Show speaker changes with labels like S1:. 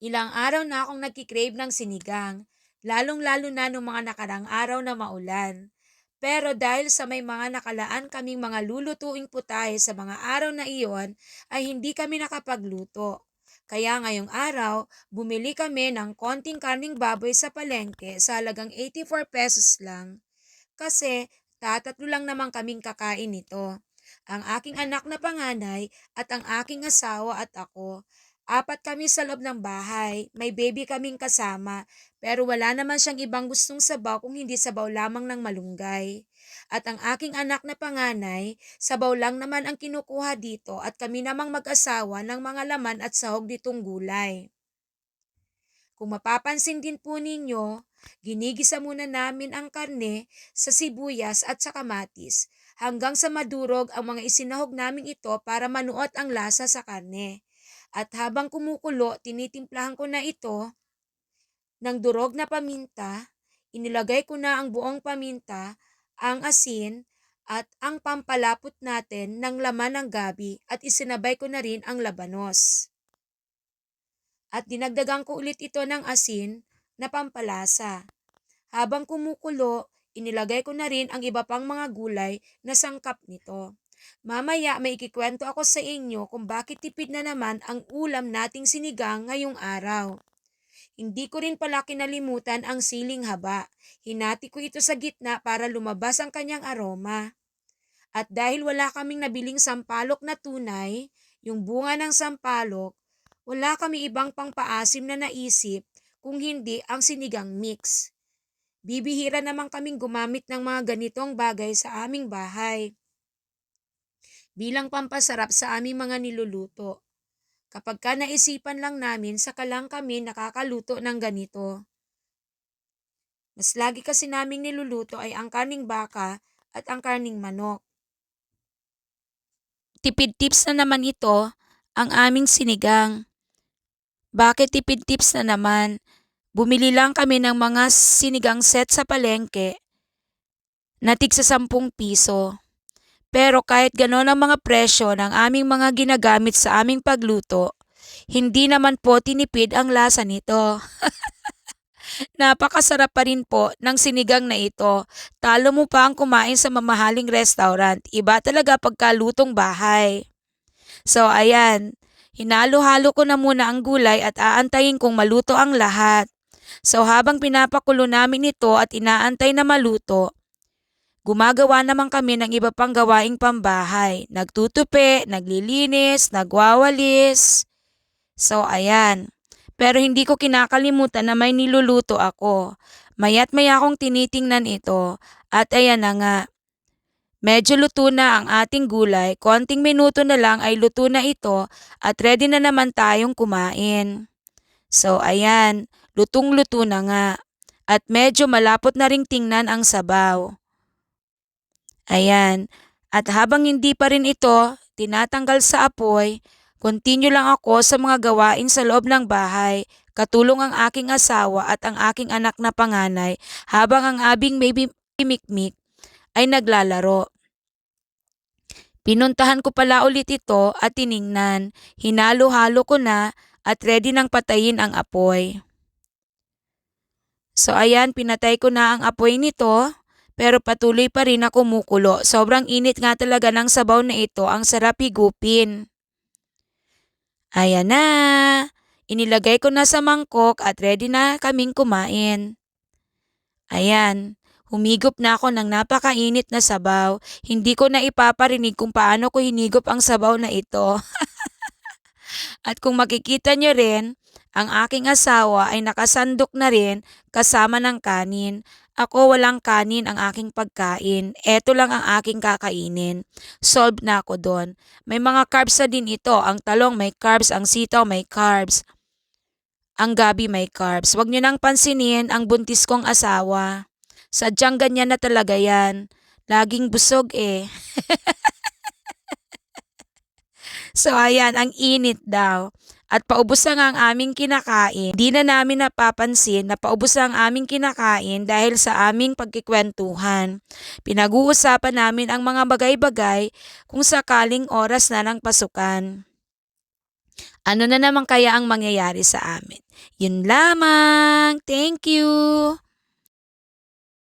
S1: Ilang araw na akong nagki-crave ng sinigang, lalong-lalo na nung mga nakarang araw na maulan. Pero dahil sa may mga nakalaan kaming mga lulutuing putahe sa mga araw na iyon, ay hindi kami nakapagluto. Kaya ngayong araw, bumili kami ng konting karning baboy sa palengke sa halagang 84 pesos lang. Kasi tatatlo lang naman kaming kakain nito. Ang aking anak na panganay at ang aking asawa at ako. Apat kami sa loob ng bahay. May baby kaming kasama. Pero wala naman siyang ibang gustong sabaw kung hindi sabaw lamang ng malunggay. At ang aking anak na panganay, sabaw lang naman ang kinukuha dito at kami namang mag-asawa ng mga laman at sahog ditong gulay. Kung mapapansin din po ninyo, ginigisa muna namin ang karne sa sibuyas at sa kamatis hanggang sa madurog ang mga isinahog namin ito para manuot ang lasa sa karne. At habang kumukulo, tinitimplahan ko na ito ng durog na paminta, inilagay ko na ang buong paminta, ang asin, at ang pampalapot natin ng laman ng gabi at isinabay ko na rin ang labanos. At dinagdagan ko ulit ito ng asin na pampalasa. Habang kumukulo, inilagay ko na rin ang iba pang mga gulay na sangkap nito. Mamaya may ikikwento ako sa inyo kung bakit tipid na naman ang ulam nating sinigang ngayong araw. Hindi ko rin pala kinalimutan ang siling haba. Hinati ko ito sa gitna para lumabas ang kanyang aroma. At dahil wala kaming nabiling sampalok na tunay, yung bunga ng sampalok, wala kami ibang pangpaasim na naisip kung hindi ang sinigang mix. Bibihira naman kaming gumamit ng mga ganitong bagay sa aming bahay bilang pampasarap sa aming mga niluluto. Kapag ka naisipan lang namin, saka lang kami nakakaluto ng ganito. Mas lagi kasi naming niluluto ay ang karning baka at ang karning manok. Tipid tips na naman ito ang aming sinigang. Bakit tipid tips na naman? Bumili lang kami ng mga sinigang set sa palengke na tig sa 10 piso. Pero kahit gano'n ang mga presyo ng aming mga ginagamit sa aming pagluto, hindi naman po tinipid ang lasa nito. Napakasarap pa rin po ng sinigang na ito. Talo mo pa ang kumain sa mamahaling restaurant. Iba talaga pagkalutong bahay. So ayan, hinalo-halo ko na muna ang gulay at aantayin kong maluto ang lahat. So habang pinapakulo namin ito at inaantay na maluto, Gumagawa naman kami ng iba pang gawaing pambahay. Nagtutupi, naglilinis, nagwawalis. So, ayan. Pero hindi ko kinakalimutan na may niluluto ako. Mayat maya akong tinitingnan ito. At ayan na nga. Medyo luto na ang ating gulay. Konting minuto na lang ay luto na ito at ready na naman tayong kumain. So, ayan. Lutong-luto na nga. At medyo malapot na ring tingnan ang sabaw. Ayan. At habang hindi pa rin ito tinatanggal sa apoy, continue lang ako sa mga gawain sa loob ng bahay, katulong ang aking asawa at ang aking anak na panganay habang ang abing baby mikmik ay naglalaro. Pinuntahan ko pala ulit ito at tiningnan. Hinalo-halo ko na at ready nang patayin ang apoy. So ayan, pinatay ko na ang apoy nito pero patuloy pa rin na kumukulo. Sobrang init nga talaga ng sabaw na ito, ang sarap higupin. Ayan na! Inilagay ko na sa mangkok at ready na kaming kumain. Ayan, humigop na ako ng napakainit na sabaw. Hindi ko na ipaparinig kung paano ko hinigop ang sabaw na ito. at kung makikita nyo rin, ang aking asawa ay nakasandok na rin kasama ng kanin. Ako walang kanin ang aking pagkain. Eto lang ang aking kakainin. Solved na ako doon. May mga carbs na din ito. Ang talong may carbs, ang sitaw may carbs. Ang gabi may carbs. Huwag nyo nang pansinin ang buntis kong asawa. Sadyang ganyan na talaga yan. Laging busog eh. so ayan, ang init daw. At paubos na nga ang aming kinakain. Di na namin napapansin na paubos na ang aming kinakain dahil sa aming pagkikwentuhan. Pinag-uusapan namin ang mga bagay-bagay kung sakaling oras na ng pasukan. Ano na naman kaya ang mangyayari sa amin? Yun lamang. Thank you.